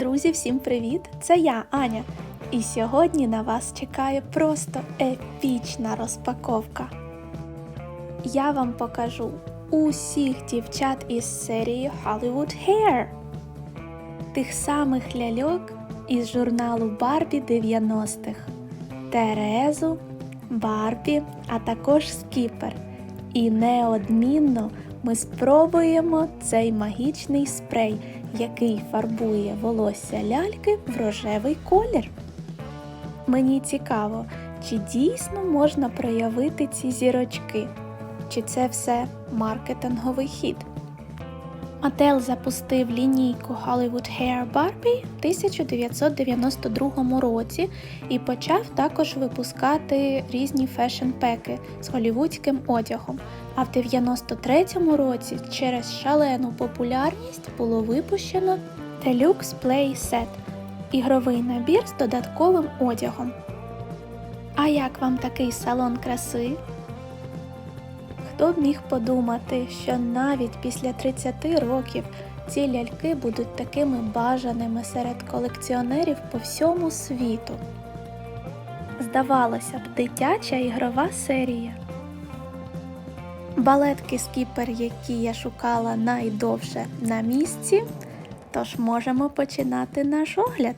Друзі, всім привіт! Це я, Аня. І сьогодні на вас чекає просто епічна розпаковка. Я вам покажу усіх дівчат із серії Hollywood Hair. Тих самих ляльок із журналу Барбі 90-х. Терезу, Барбі, а також Скіпер. І неодмінно ми спробуємо цей магічний спрей, який фарбує волосся ляльки в рожевий колір. Мені цікаво, чи дійсно можна проявити ці зірочки, чи це все маркетинговий хід. Мател запустив лінійку Hollywood Hair Barbie в 1992 році і почав також випускати різні фешн-пеки з голівудським одягом. А в 93-му році через шалену популярність було випущено Deluxe Play Set – ігровий набір з додатковим одягом. А як вам такий салон краси? Хто б міг подумати, що навіть після 30 років ці ляльки будуть такими бажаними серед колекціонерів по всьому світу? Здавалося б, дитяча ігрова серія. Балетки скіпер, які я шукала найдовше на місці, тож можемо починати наш огляд.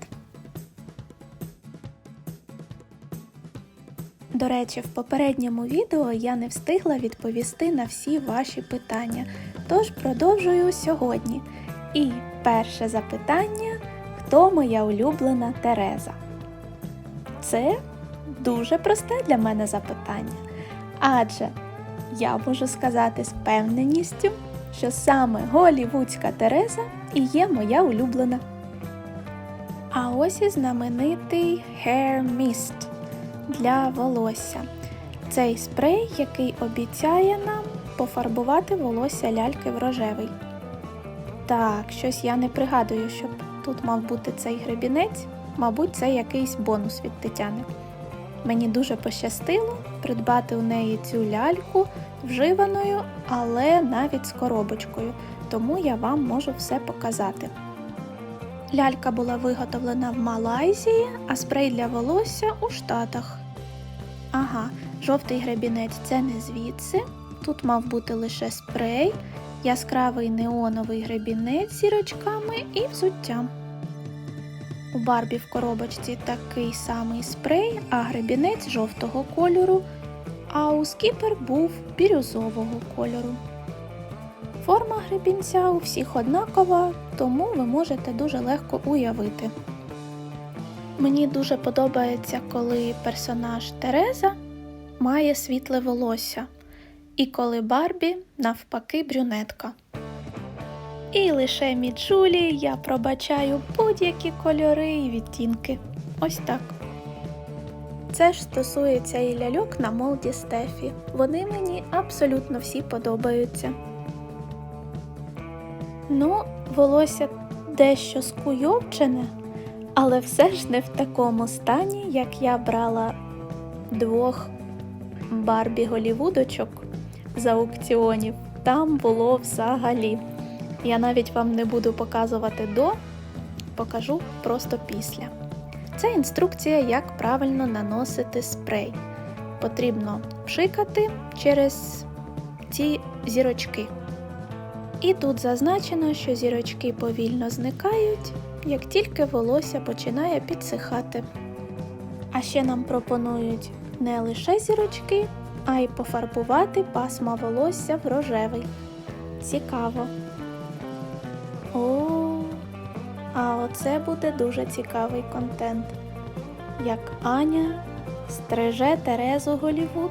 До речі, в попередньому відео я не встигла відповісти на всі ваші питання, тож продовжую сьогодні. І перше запитання: хто моя улюблена Тереза? Це дуже просте для мене запитання. Адже я можу сказати з певненістю, що саме голівудська Тереза і є моя улюблена. А ось і знаменитий Hair Mist для волосся. Цей спрей, який обіцяє нам пофарбувати волосся ляльки в рожевий. Так, щось я не пригадую, щоб тут мав бути цей гребінець, мабуть, це якийсь бонус від Тетяни. Мені дуже пощастило придбати у неї цю ляльку вживаною, але навіть з коробочкою, тому я вам можу все показати. Лялька була виготовлена в Малайзії, а спрей для волосся у Штатах. Ага, жовтий гребінець це не звідси. Тут мав бути лише спрей, яскравий неоновий гребінець з зірочками і взуттям. Барбі в коробочці такий самий спрей, а гребінець жовтого кольору, а у скіпер був бірюзового кольору. Форма гребінця у всіх однакова, тому ви можете дуже легко уявити. Мені дуже подобається, коли персонаж Тереза має світле волосся, і коли Барбі навпаки брюнетка. І лише Міджулі я пробачаю будь-які кольори і відтінки. Ось так. Це ж стосується і ляльок на молді Стефі. Вони мені абсолютно всі подобаються. Ну, волосся дещо скуйовчене, але все ж не в такому стані, як я брала двох Барбі голівудочок з аукціонів. Там було взагалі. Я навіть вам не буду показувати до, покажу просто після. Це інструкція, як правильно наносити спрей. Потрібно пшикати через ці зірочки. І тут зазначено, що зірочки повільно зникають, як тільки волосся починає підсихати. А ще нам пропонують не лише зірочки, а й пофарбувати пасма волосся в рожевий. Цікаво. О, а оце буде дуже цікавий контент. Як Аня стриже Терезу Голівуд.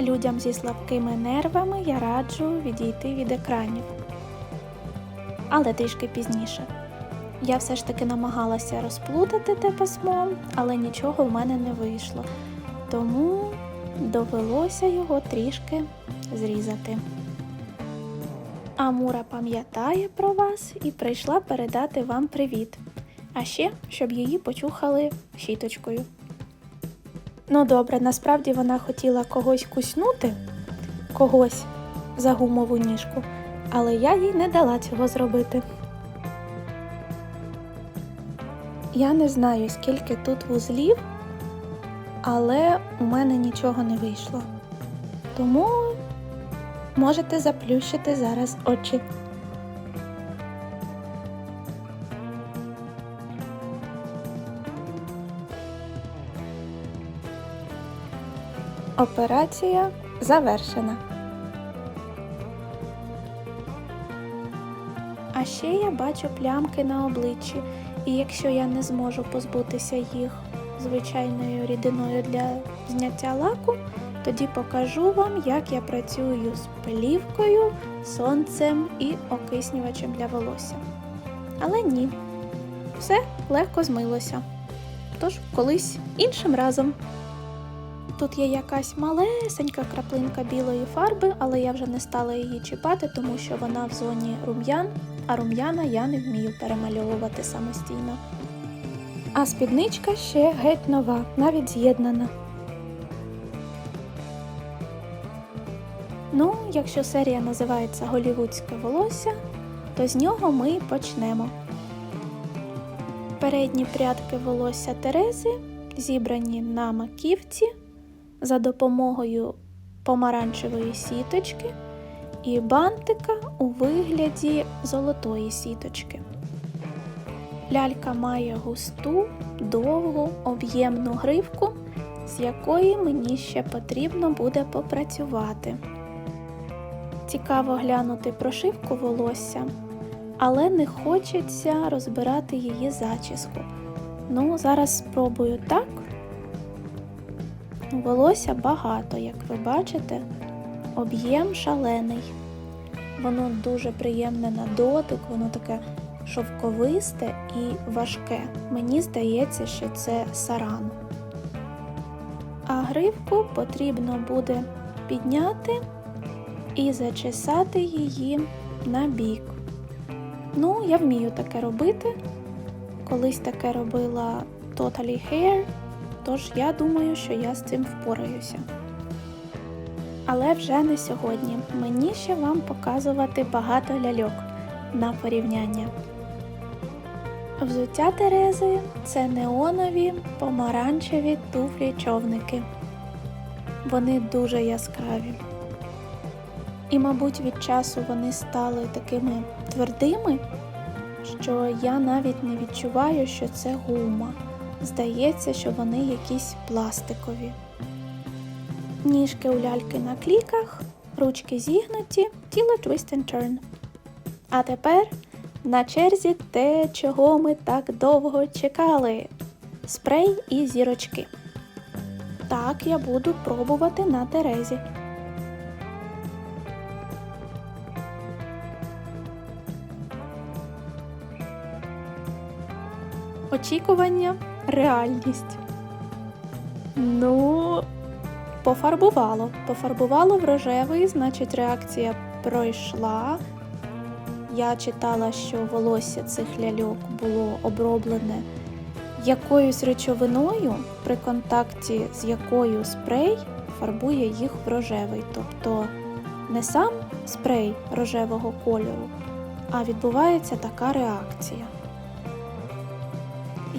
Людям зі слабкими нервами я раджу відійти від екранів. Але трішки пізніше. Я все ж таки намагалася розплутати те письмо, але нічого в мене не вийшло. Тому довелося його трішки зрізати. Амура пам'ятає про вас і прийшла передати вам привіт. А ще, щоб її почухали щіточкою. Ну добре, насправді вона хотіла когось куснути, когось за гумову ніжку, але я їй не дала цього зробити. Я не знаю, скільки тут вузлів, але у мене нічого не вийшло. Тому можете заплющити зараз очі. Операція завершена. А ще я бачу плямки на обличчі, і якщо я не зможу позбутися їх звичайною рідиною для зняття лаку, тоді покажу вам, як я працюю з плівкою, сонцем і окиснювачем для волосся. Але ні, все легко змилося. Тож колись іншим разом. Тут є якась малесенька краплинка білої фарби, але я вже не стала її чіпати, тому що вона в зоні рум'ян, а рум'яна я не вмію перемальовувати самостійно. А спідничка ще геть нова, навіть з'єднана. Ну, якщо серія називається Голівудське волосся, то з нього ми почнемо. Передні прядки волосся Терези зібрані на маківці за допомогою помаранчевої сіточки і бантика у вигляді золотої сіточки. Лялька має густу, довгу, об'ємну гривку, з якої мені ще потрібно буде попрацювати. Цікаво глянути прошивку волосся, але не хочеться розбирати її зачіску. Ну, зараз спробую так. Волосся багато, як ви бачите, об'єм шалений. Воно дуже приємне на дотик, воно таке шовковисте і важке. Мені здається, що це саран. А гривку потрібно буде підняти і зачесати її на бік. Ну, я вмію таке робити. Колись таке робила Totally Hair, тож я думаю, що я з цим впораюся. Але вже не сьогодні. Мені ще вам показувати багато ляльок на порівняння. Взуття Терези це неонові помаранчеві туфлі-човники. Вони дуже яскраві. І, мабуть, від часу вони стали такими твердими, що я навіть не відчуваю, що це гума. Здається, що вони якісь пластикові. Ніжки у ляльки на кліках, ручки зігнуті, тіло twist and turn. А тепер на черзі те, чого ми так довго чекали: спрей і зірочки. Так я буду пробувати на Терезі. Очікування реальність. Ну, пофарбувало. Пофарбувало в рожевий, значить, реакція пройшла. Я читала, що волосся цих ляльок було оброблене якоюсь речовиною, при контакті з якою спрей фарбує їх в рожевий. Тобто не сам спрей рожевого кольору, а відбувається така реакція.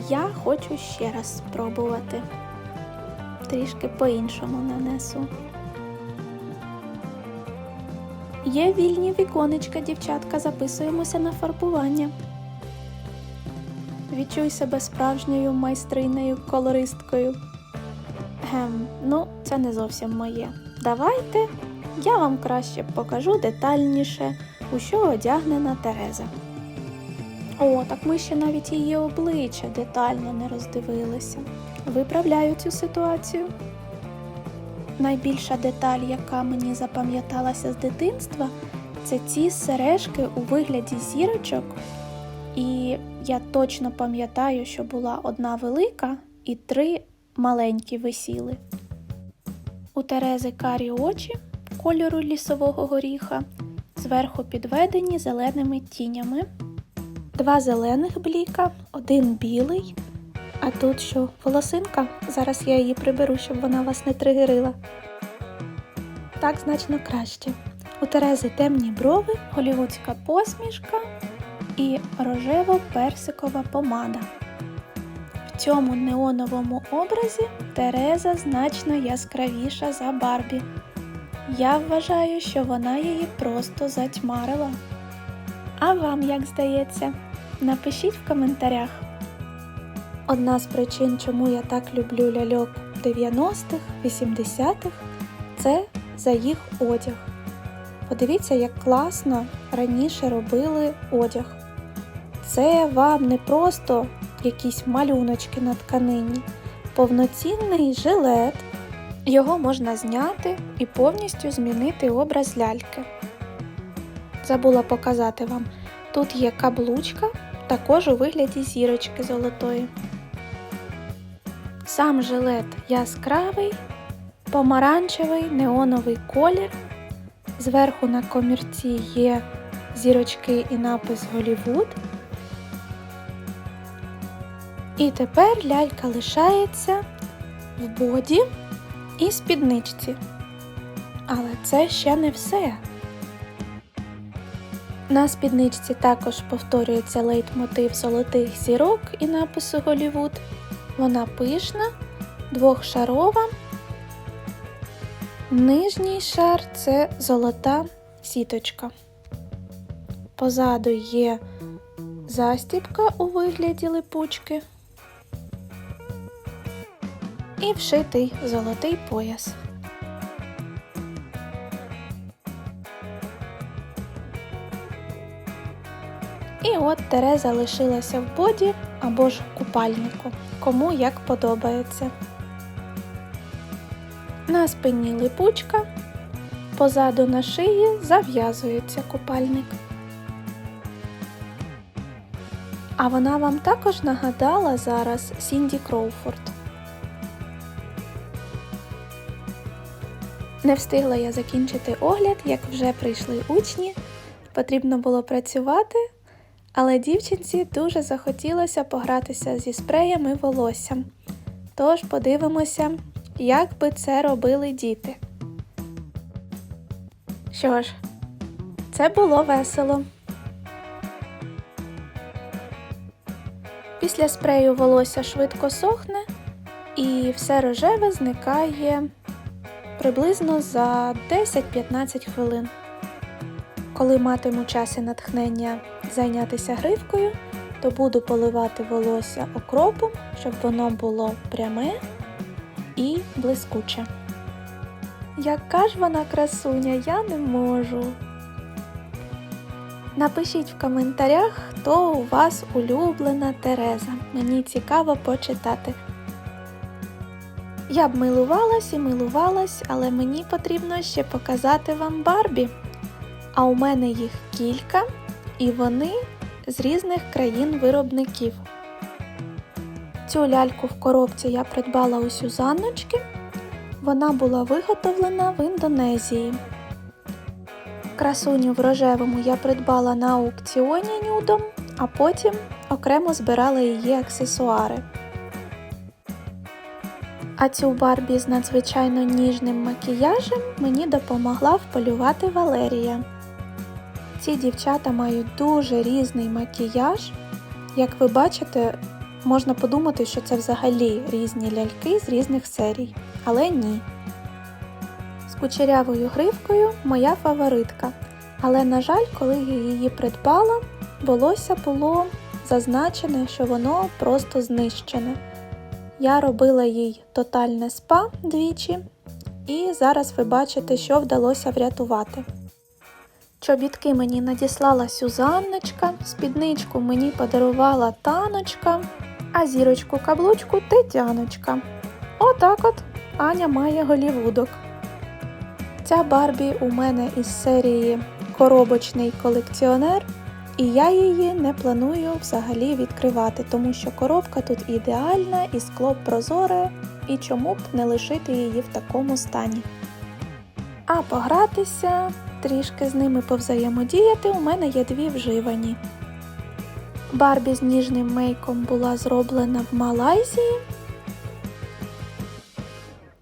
Я хочу ще раз спробувати. Трішки по-іншому нанесу. Є вільні віконечка, дівчатка, записуємося на фарбування. Відчуй себе справжньою майстринею колористкою. Гем, ну, це не зовсім моє. Давайте я вам краще покажу детальніше, у що одягнена Тереза. О, так ми ще навіть її обличчя детально не роздивилися. Виправляю цю ситуацію. Найбільша деталь, яка мені запам'яталася з дитинства, це ці сережки у вигляді зірочок. І я точно пам'ятаю, що була одна велика і три маленькі висіли. У Терези карі очі кольору лісового горіха, зверху підведені зеленими тінями. Два зелених бліка, один білий. А тут що, волосинка? Зараз я її приберу, щоб вона вас не тригерила. Так значно краще. У Терези темні брови, голівудська посмішка і рожево-персикова помада. В цьому неоновому образі Тереза значно яскравіша за Барбі. Я вважаю, що вона її просто затьмарила. А вам як здається? Напишіть в коментарях. Одна з причин, чому я так люблю ляльок 90-х, 80-х, це за їх одяг. Подивіться, як класно раніше робили одяг. Це вам не просто якісь малюночки на тканині, повноцінний жилет. Його можна зняти і повністю змінити образ ляльки. Забула показати вам. Тут є каблучка, також у вигляді зірочки золотої. Сам жилет яскравий, помаранчевий неоновий колір. Зверху на комірці є зірочки і напис Голівуд. І тепер лялька лишається в боді і спідничці. Але це ще не все. На спідничці також повторюється лейтмотив золотих зірок і напису Голівуд. Вона пишна, двохшарова. Нижній шар це золота сіточка. Позаду є застібка у вигляді липучки і вшитий золотий пояс. І от Тереза лишилася в боді або ж купальнику, кому як подобається. На спині липучка, позаду на шиї зав'язується купальник. А вона вам також нагадала зараз Сінді Кроуфорд. Не встигла я закінчити огляд, як вже прийшли учні. Потрібно було працювати, але дівчинці дуже захотілося погратися зі спреєм і волоссям. Тож подивимося, як би це робили діти. Що ж, це було весело. Після спрею волосся швидко сохне і все рожеве зникає приблизно за 10-15 хвилин. Коли матиму час і натхнення зайнятися гривкою, то буду поливати волосся окропом, щоб воно було пряме і блискуче. Яка ж вона красуня, я не можу. Напишіть в коментарях, хто у вас улюблена Тереза. Мені цікаво почитати. Я б милувалась і милувалась, але мені потрібно ще показати вам Барбі. А у мене їх кілька, і вони з різних країн виробників. Цю ляльку в коробці я придбала у Сюзанночки. Вона була виготовлена в Індонезії. Красуню в рожевому я придбала на аукціоні нюдом, а потім окремо збирала її аксесуари. А цю Барбі з надзвичайно ніжним макіяжем мені допомогла вполювати Валерія. Ці дівчата мають дуже різний макіяж. Як ви бачите, можна подумати, що це взагалі різні ляльки з різних серій, але ні. З кучерявою гривкою моя фаворитка. Але, на жаль, коли я її придбала, волосся було зазначене, що воно просто знищене. Я робила їй тотальне спа двічі, і зараз ви бачите, що вдалося врятувати. Чобітки мені надіслала Сюзанночка, спідничку мені подарувала таночка, а зірочку каблучку Тетяночка. Отак от Аня має голівудок. Ця Барбі у мене із серії Коробочний колекціонер, і я її не планую взагалі відкривати, тому що коробка тут ідеальна і скло прозоре, і чому б не лишити її в такому стані. А погратися, трішки з ними повзаємодіяти, у мене є дві вживані. Барбі з ніжним мейком була зроблена в Малайзії,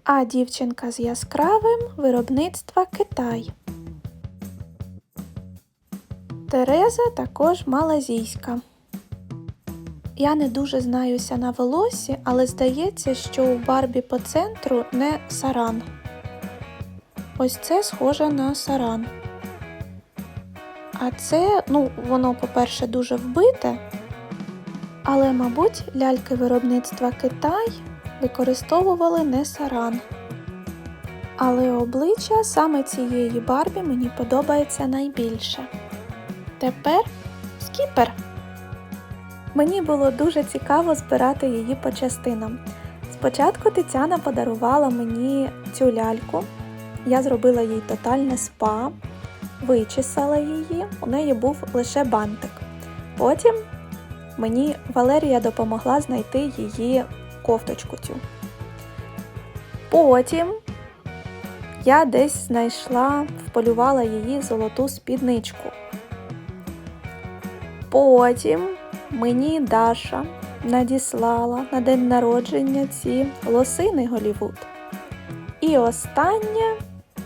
а дівчинка з яскравим виробництва Китай. Тереза також малазійська. Я не дуже знаюся на волосі, але здається, що у Барбі по центру не саран. Ось це схоже на саран. А це, ну, воно, по-перше, дуже вбите. Але, мабуть, ляльки виробництва Китай використовували не саран. Але обличчя саме цієї Барбі мені подобається найбільше. Тепер скіпер. Мені було дуже цікаво збирати її по частинам. Спочатку Тетяна подарувала мені цю ляльку. Я зробила їй тотальне спа, вичесала її, у неї був лише бантик. Потім мені Валерія допомогла знайти її кофточку цю. Потім я десь знайшла, вполювала її золоту спідничку. Потім мені Даша надіслала на день народження ці лосини Голівуд. І останнє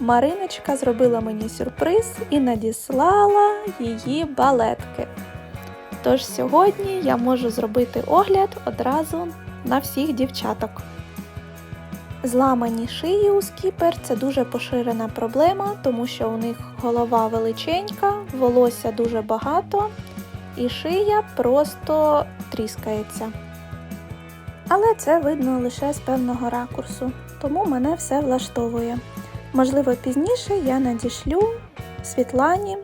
Мариночка зробила мені сюрприз і надіслала її балетки. Тож сьогодні я можу зробити огляд одразу на всіх дівчаток. Зламані шиї у скіпер це дуже поширена проблема, тому що у них голова величенька, волосся дуже багато і шия просто тріскається. Але це видно лише з певного ракурсу, тому мене все влаштовує. Можливо, пізніше я надішлю Світлані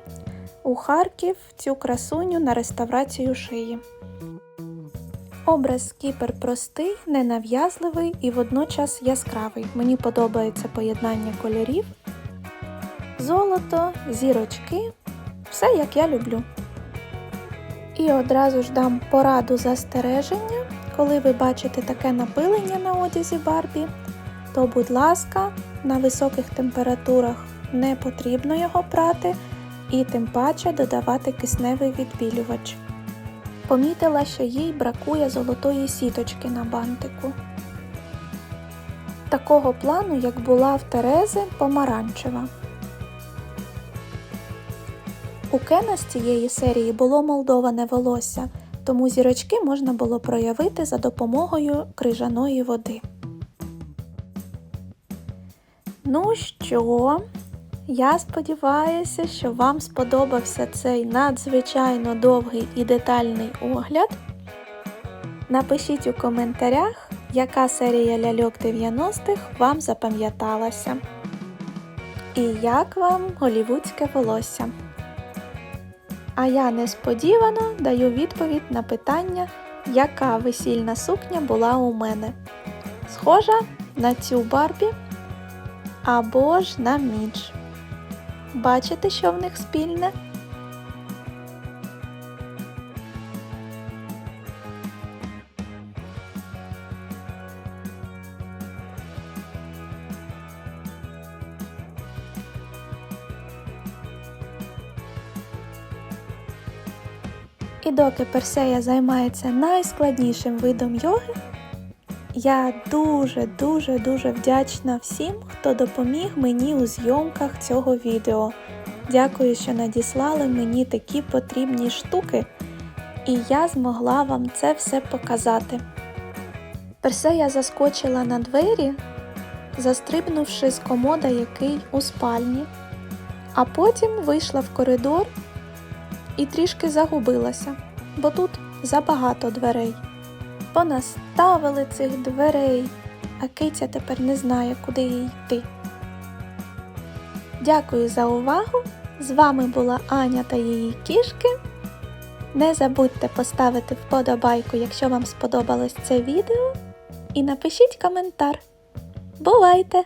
у Харків цю красуню на реставрацію шиї. Образ скіпер простий, ненав'язливий і водночас яскравий. Мені подобається поєднання кольорів, золото, зірочки, все як я люблю. І одразу ж дам пораду застереження, коли ви бачите таке напилення на одязі Барбі, то, будь ласка, на високих температурах не потрібно його прати і тим паче додавати кисневий відбілювач. Помітила, що їй бракує золотої сіточки на бантику. Такого плану, як була в Терези помаранчева. У Кена з цієї серії було молдоване волосся, тому зірочки можна було проявити за допомогою крижаної води. Ну що, я сподіваюся, що вам сподобався цей надзвичайно довгий і детальний огляд. Напишіть у коментарях, яка серія ляльок 90-х вам запам'яталася. І як вам голівудське волосся. А я несподівано даю відповідь на питання, яка весільна сукня була у мене. Схожа на цю Барбі або ж на Мідж. Бачите, що в них спільне? І доки Персея займається найскладнішим видом йоги, я дуже-дуже дуже вдячна всім, хто допоміг мені у зйомках цього відео. Дякую, що надіслали мені такі потрібні штуки, і я змогла вам це все показати. Персея заскочила на двері, застрибнувши з комода який у спальні, а потім вийшла в коридор і трішки загубилася, бо тут забагато дверей. Понаставили цих дверей, а киця тепер не знає, куди їй йти. Дякую за увагу! З вами була Аня та її кішки. Не забудьте поставити вподобайку, якщо вам сподобалось це відео, і напишіть коментар. Бувайте!